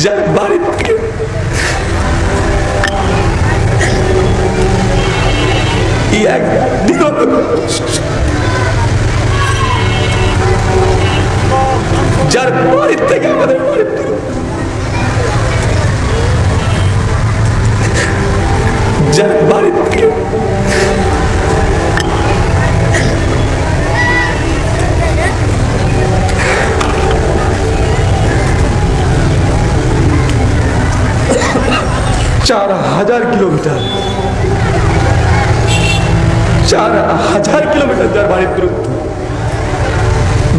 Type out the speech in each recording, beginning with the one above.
Güzel. চার হাজার কিলোমিটার। চার হাজার কিলোমিটার যার বাড়ির দূরত্ব।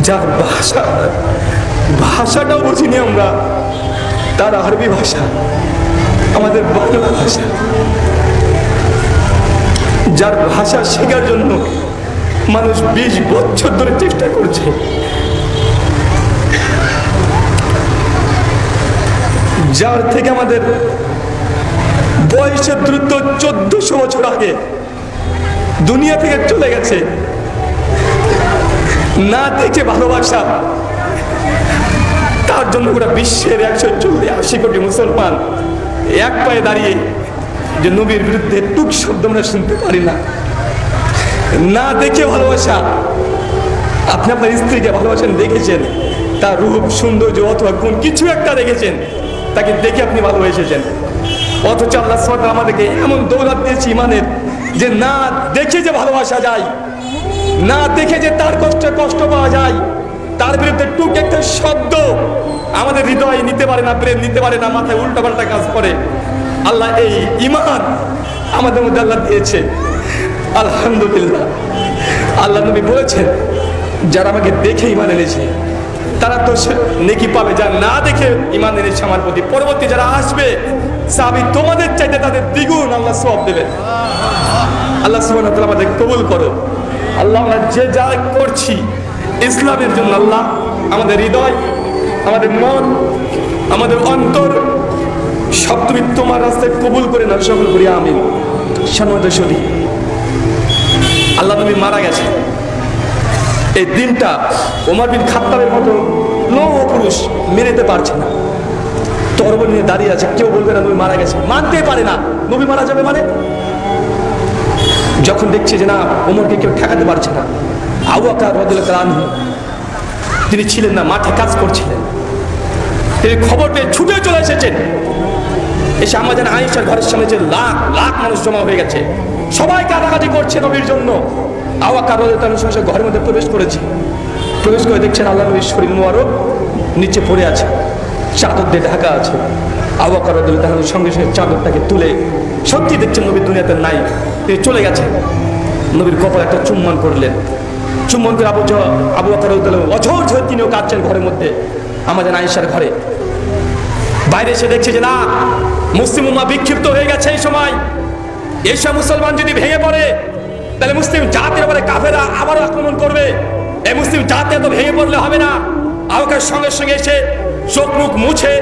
যার ভাষা, ভাষাটাও বুঝিনি আমরা। তার আরবি ভাষা, আমাদের বাংলা ভাষা। যার ভাষা শেখার জন্য মানুষ বিশ বছর ধরে চেষ্টা করছে। যার থেকে আমাদের বয়সের দ্রুত চোদ্দশো বছর আগে দুনিয়া থেকে চলে গেছে। না দেখে ভালোবাসা। তার জন্য গোটা বিশ্বের একশো চল্লিশ আশি কোটি মুসলমান এক পায়ে দাঁড়িয়ে যে নবীর বিরুদ্ধে টুক শব্দ আমরা শুনতে পারি না। না দেখে ভালোবাসা। আপনি আপনার স্ত্রীকে ভালোবাসেন, দেখেছেন? তার রূপ, সৌন্দর্য অথবা গুণ কিছু একটা দেখেছেন। তাকে দেখে আপনি ভালোবেসেছেন। অথচ আল্লাহ সরকার আমাদেরকে এমন দৌলত দিয়েছে ইমানের যে না দেখে যে ভালোবাসা যায়, না দেখে যে তার কষ্টে কষ্ট পাওয়া যায়, তার বিরুদ্ধে টুক একটা শব্দ আমাদের হৃদয় নিতে পারে না, প্রেম নিতে পারে না, মাথায় উল্টাপাল্টা কাজ করে। আল্লাহ এই ইমান আমাদের মধ্যে আল্লাহ দিয়েছে। আলহামদুলিল্লাহ। আল্লাহ নবী বলেছেন, যারা আমাকে দেখে ইমান এনেছে, তারা তো নেকি পাবে যা না দেখে ইমান এনেছে আমার প্রতি। পরবর্তী যারা আসবে সাবি তোমাদের চাইতে তাদের দ্বিগুণ আল্লাহ সব দেবে আল্লাহ সুবহান আমাদের কবুল করো আল্লাহ আমরা যে যা করছি, ইসলামের জন্য আল্লাহ আমাদের হৃদয়, আমাদের মন, আমাদের অন্তর, সব তুমি তোমার রাস্তায় কবুল করে না সকল করি আমি সরি আল্লাহ নবী মারা গেছে। এই দিনটা ওমর বিন খাত্তাবের মতো লৌহ পুরুষ মেনেতে পারছে না। তরবর নিয়ে দাঁড়িয়ে আছে, কেউ বলবে না নবী মারা গেছে। মানতে পারে না। নবী মারা যাবে মানে? যখন দেখছে যে না, ওমরকে কেউ ঠেকাতে পারছে না, আবু আকার আনহু, তিনি ছিলেন না, মাঠে কাজ করছিলেন। তিনি খবর পেয়ে ছুটে চলে এসেছেন। এসে আমাদের আয়েশার ঘরের সামনে যে লাখ লাখ মানুষ জমা হয়ে গেছে। সবাই কাটাকাটি করছে নবীর জন্য। আওয়াকার সঙ্গে ঘরের মধ্যে প্রবেশ করেছে। প্রবেশ করে দেখছেন আল্লাহ নবীর শরীর মোয়ারক নিচে পড়ে আছে। চাদর দিয়ে ঢাকা আছে। আওয়াকার তাহলে সঙ্গে সঙ্গে চাদরটাকে তুলে সত্যি দেখছেন নবীর দুনিয়াতে নাই তিনি চলে গেছে। নবীর কপাল একটা চুম্বন করলেন চুম্বন করে আবু আবু আকার অঝর ঝর তিনিও কাঁদছেন ঘরের মধ্যে, আমাদের আয়েশার ঘরে। বাইরে এসে দেখছে যে না, মুসলিম উম্মা বিক্ষিপ্ত হয়ে গেছে এই সময়। এইসব মুসলমান যদি ভেঙে পড়ে, তাহলে মুসলিম জাতির উপরে কাফেরা আবারও আক্রমণ করবে। এই মুসলিম জাতি এত ভেঙে পড়লে হবে না। আবুকার সঙ্গে সঙ্গে এসে চোখ মুখ মুছে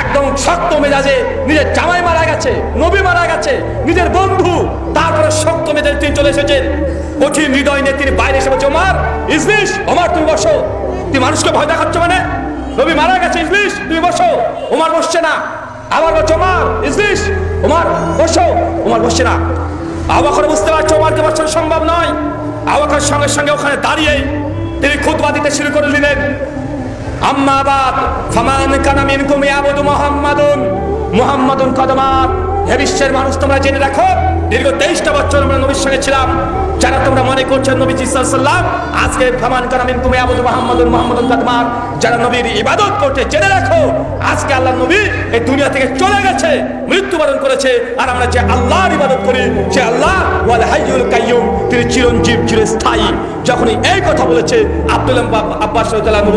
একদম শক্ত মেজাজে নিজের জামাই মারা গেছে, নবী মারা গেছে, নিজের বন্ধু, তারপরে শক্ত মেজাজে তিনি চলে এসেছেন। কঠিন হৃদয় নিয়ে তিনি বাইরে এসে বলছে, ওমার ইসলিশ ওমার, তুমি বসো। তুমি মানুষকে ভয় দেখাচ্ছ মানে? নবী মারা গেছে ইসলিশ তুমি বসো। ওমার বসছে না। আবার বলছো, ওমার ইসলিশ ওমার, বসো। ওমার বসছে না। আবাকর বুঝতে পারছ, ওমারকে বসানো সম্ভব নয়। আবাকর সঙ্গে সঙ্গে ওখানে দাঁড়িয়ে তিনি খুতবা দিতে শুরু করে দিলেন। আম্মা বাদ ফামান কানা মিনকুম ইয়াবুদু মুহাম্মাদুন। মুহাম্মাদুন কদমাত। হে বিশ্বের মানুষ, তোমরা জেনে রাখো, দীর্ঘ তেইশটা বছর আমরা নবীর সঙ্গে ছিলাম। যারা তোমরা মনে করছ নবী সাল্লাম আজকে ফামান কানা মিনকুম ইয়াবুদু মুহাম্মাদুন মুহাম্মাদুন কদমাত। যারা নবীর ইবাদত করতে জেনে রাখো, আজকে আল্লাহ নবী এই দুনিয়া থেকে চলে গেছে, মৃত্যুবরণ করেছে। আর আমরা যে আল্লাহর ইবাদত করি, সে আল্লাহ হাইয়ুল কাইয়ুম, তিনি চিরঞ্জীব চিরস্থায়ী। যখন এই কথা বলেছে, আব্দুল আব্বাস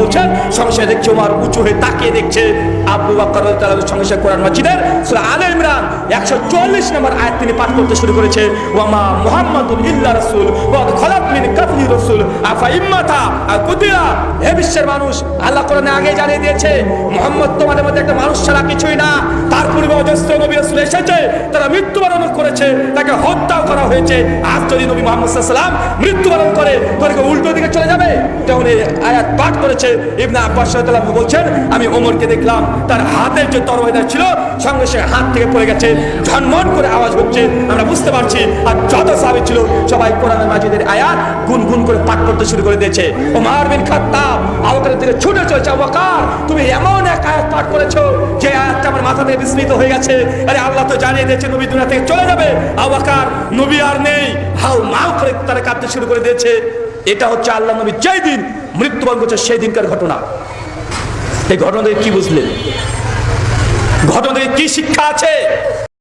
বলছেন সংসারে দেখছে ওমর উঁচু হয়ে তাকিয়ে দেখছে। ইমরান 140 নম্বর আয়াত তিনি পাঠ করতে শুরু করেছে। রাসূল রাসূল। মানুষ, আল্লাহ জানিয়ে দিয়েছে তোমাদের মধ্যে একটা মানুষ ছাড়া কিছুই না। তার মৃত্যুবরণ করেছে, তাকে হত্যা করা হয়েছে। আজ যদি নবী মোহাম্মদ মৃত্যুবরণ করে তোরকে উল্টো দিকে চলে যাবে, তখন আয়াত পাঠ করেছে। ইবনে আব্বাস বলছেন, আমি ওমরকে দেখলাম তার হাতের যে তরবারিটা ছিল, সঙ্গে সঙ্গে হাত থেকে পড়ে গেছে। ঝনমন করে আওয়াজ হচ্ছে, আমরা বুঝতে পারছি। আর যত সাহাবী ছিল, সবাই কোরআনের মাজিদের আয়াত গুনগুন করে পাঠ করতে শুরু করে দিয়েছে। ওমর বিন খাত্তাব আবুবকরের দিকে ছুটে চলেছে আবুবকর তুমি এমন এক আয়াত পাঠ করেছ, যে আয়াতটা আমার মাথা থেকে বিস্মৃত হয়ে গেছে। আরে আল্লাহ তো জানিয়ে দিয়েছে, নবী দুনিয়া থেকে চলে যাবে। আবুবকর নবী আর নেই। হাউ মাউ করে তারা কাঁদতে শুরু করে দিয়েছে। এটা হচ্ছে আল্লাহ নবী যেই দিন মৃত্যুবরণ করছে, সেই দিনকার ঘটনা। এই ঘটনা থেকে কি বুঝলেন ঘটনা থেকে কি শিক্ষা আছে?